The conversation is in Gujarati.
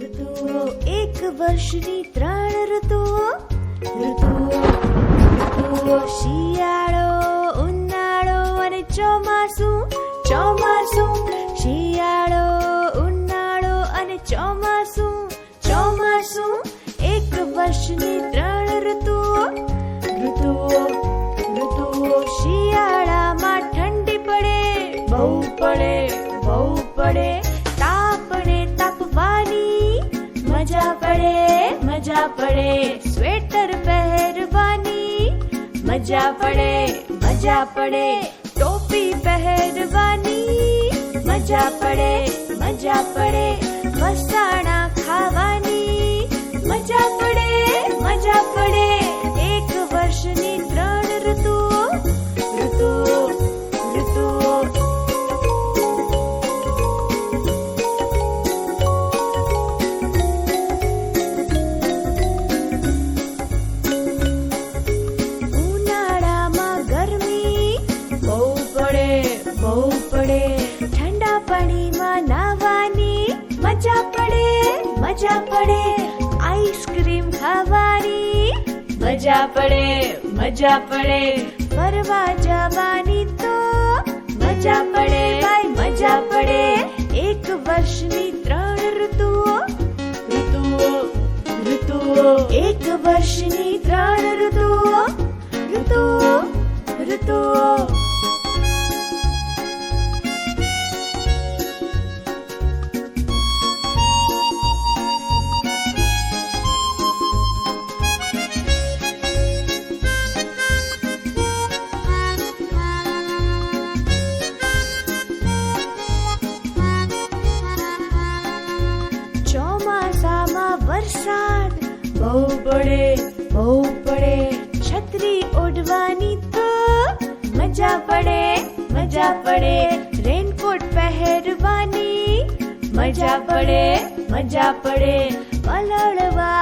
ઋતુઓ, એક વર્ષની ત્રણ ઋતુઓ. ઋતુઓ ઋતુઓ, શિયાળો, ઉનાળો અને ચોમાસું. ચોમાસું, શિયાળો, ઉનાળો અને ચોમાસું. ચોમાસું, એક વર્ષની ત્રણ ઋતુઓ. ઋતુઓ ઋતુઓ, શિયાળામાં ઠંડી પડે, બહુ પડે બહુ પડે. મજા પડે મજા પડે. સ્વેટર પહેરવાની મજા પડે મજા પડે. ટોપી પહેરવાની મજા પડે મજા પડે પડે બહુ પડે ઠંડા પાણીમાં નાવાની મજા પડે મજા પડે આઈસ્ક્રીમ ખાવાની મજા પડે મજા પડે ફરવા જવાની તો મજા પડે ભાઈ મજા પડે એક વર્ષની ત્રણ ઋતુઓ ઋતુઓ ઋતુઓ એક વરસાદ. બહુ પડે બહુ પડે. છત્રી ઓઢવાની તો મજા પડે મજા પડે. રેનકોટ પહેરવાની, મજા પડે મજા પડે. પલળવા